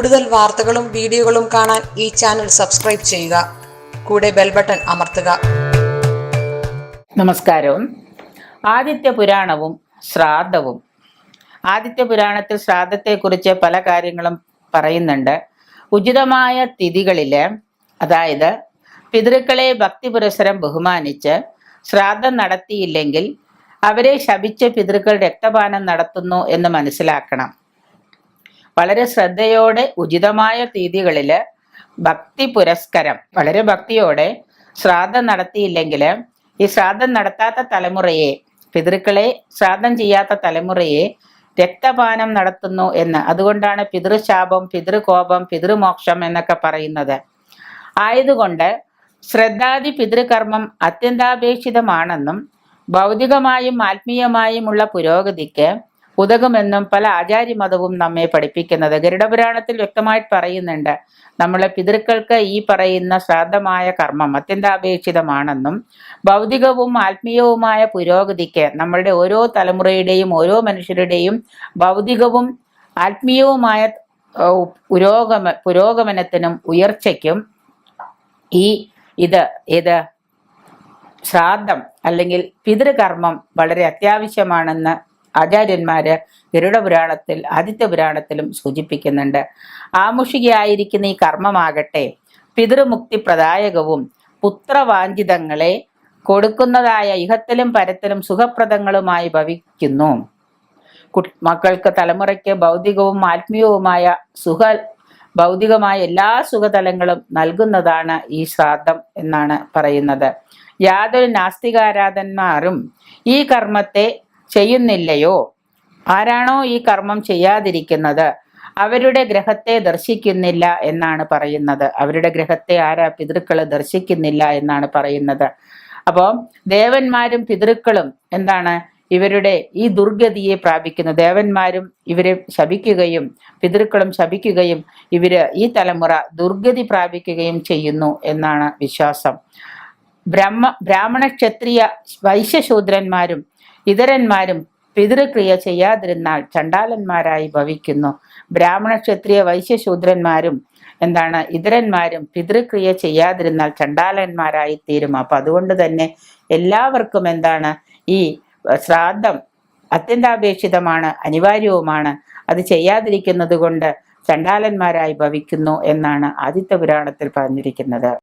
കൂടുതൽ വാർത്തകളും വീഡിയോകളും കാണാൻ ഈ ചാനൽ സബ്സ്ക്രൈബ് ചെയ്യുക. കൂടെ ബെൽ ബട്ടൺ അമർത്തുക. നമസ്കാരം. ആദിത്യ പുരാണവും ശ്രാദ്ധവും. ആദിത്യ പുരാണത്തിൽ ശ്രാദ്ധത്തെക്കുറിച്ച് പല കാര്യങ്ങളും പറയുന്നുണ്ട്. ഉചിതമായ തിഥികളിൽ അതായത് പിതൃക്കളെ ഭക്തി പുരസരം ബഹുമാനിച്ച് ശ്രാദ്ധം നടത്തിയില്ലെങ്കിൽ അവരെ ശപിച്ച് പിതൃക്കൾ രക്തപാനം നടത്തുന്നു എന്ന് മനസ്സിലാക്കണം. വളരെ ശ്രദ്ധയോടെ ഉചിതമായ തീയതികളിൽ ഭക്തി പുരസ്കരം വളരെ ഭക്തിയോടെ ശ്രാദ്ധം നടത്തിയില്ലെങ്കിൽ ഈ ശ്രാദ്ധം നടത്താത്ത തലമുറയെ പിതൃക്കളെ ശ്രാദ്ധം ചെയ്യാത്ത തലമുറയെ രക്തപാനം നടത്തുന്നു എന്ന്. അതുകൊണ്ടാണ് പിതൃശാപം പിതൃകോപം പിതൃമോക്ഷം എന്നൊക്കെ പറയുന്നത്. ആയതുകൊണ്ട് ശ്രദ്ധാദി പിതൃകർമ്മം അത്യന്താപേക്ഷിതമാണെന്നും ഭൗതികമായും ആത്മീയമായുമുള്ള പുരോഗതിക്ക് ഉതകുമെന്നും പല ആചാര്യമതവും നമ്മെ പഠിപ്പിക്കുന്നത്. ഗരുഡപുരാണത്തിൽ വ്യക്തമായി പറയുന്നുണ്ട്. നമ്മളെ പിതൃക്കൾക്ക് ഈ പറയുന്ന ശ്രാദ്ധമായ കർമ്മം അത്യന്താപേക്ഷിതമാണെന്നും ഭൗതികവും ആത്മീയവുമായ പുരോഗതിക്ക് നമ്മളുടെ ഓരോ തലമുറയുടെയും ഓരോ മനുഷ്യരുടെയും ഭൗതികവും ആത്മീയവുമായ പുരോഗമ പുരോഗമനത്തിനും ഉയർച്ചയ്ക്കും ഈ ഇത് ഇത് ശ്രാദ്ധം അല്ലെങ്കിൽ പിതൃകർമ്മം വളരെ അത്യാവശ്യമാണെന്ന് ആചാര്യന്മാര് ഗരുഡപുരാണത്തിൽ ആദിത്യ പുരാണത്തിലും സൂചിപ്പിക്കുന്നുണ്ട്. ആമുഷികയായിരിക്കുന്ന ഈ കർമ്മമാകട്ടെ പിതൃമുക്തി പ്രദായകവും പുത്രവാഞ്ചിതങ്ങളെ കൊടുക്കുന്നതായ ഇഹത്തിലും പരത്തിലും സുഖപ്രദങ്ങളുമായി ഭവിക്കുന്നു. മക്കൾക്ക് തലമുറയ്ക്ക് ഭൗതികവും ആത്മീയവുമായ സുഖ ഭൗതികമായ എല്ലാ സുഖതലങ്ങളും നൽകുന്നതാണ് ഈ ശ്രാദ്ധം എന്നാണ് പറയുന്നത്. യാതൊരു നാസ്തികാരാധന്മാരും ഈ കർമ്മത്തെ ചെയ്യുന്നില്ലയോ? ആരാണോ ഈ കർമ്മം ചെയ്യാതിരിക്കുന്നത്? അവരുടെ ഗ്രഹത്തെ ദർശിക്കുന്നില്ല എന്നാണ് പറയുന്നത്. അവരുടെ ഗ്രഹത്തെ ആരാ പിതൃക്കൾ ദർശിക്കുന്നില്ല എന്നാണ് പറയുന്നത്. അപ്പോൾ ദേവന്മാരും പിതൃക്കളും എന്താണ് ഇവരുടെ ഈ ദുർഗതിയെ പ്രാപിക്കുന്നു. ദേവന്മാരും ഇവരെ ശപിക്കുകയും പിതൃക്കളും ശപിക്കുകയും ഇവർ ഈ തലമുറ ദുർഗതി പ്രാപിക്കുകയും ചെയ്യുന്നു എന്നാണ് വിശ്വാസം. ബ്രഹ്മ ബ്രാഹ്മണ ക്ഷത്രിയ വൈശ്യശൂദ്രന്മാരും ഇതരന്മാരും പിതൃക്രിയ ചെയ്യാതിരുന്നാൽ ചണ്ടാലന്മാരായി ഭവിക്കുന്നു. ബ്രാഹ്മണ ക്ഷത്രിയ വൈശ്യശൂദ്രന്മാരും എന്താണ്? ഇതരന്മാരും പിതൃക്രിയ ചെയ്യാതിരുന്നാൽ ചണ്ടാലന്മാരായി തീരും. അപ്പൊ അതുകൊണ്ട് തന്നെ എല്ലാവർക്കും എന്താണ്? ഈ ശ്രാദ്ധം അത്യന്താപേക്ഷിതമാണ് അനിവാര്യവുമാണ്. അത് ചെയ്യാതിരിക്കുന്നത് കൊണ്ട് ചണ്ടാലന്മാരായി ഭവിക്കുന്നു എന്നാണ് ആദിത്യ പുരാണത്തിൽ പറഞ്ഞിരിക്കുന്നത്.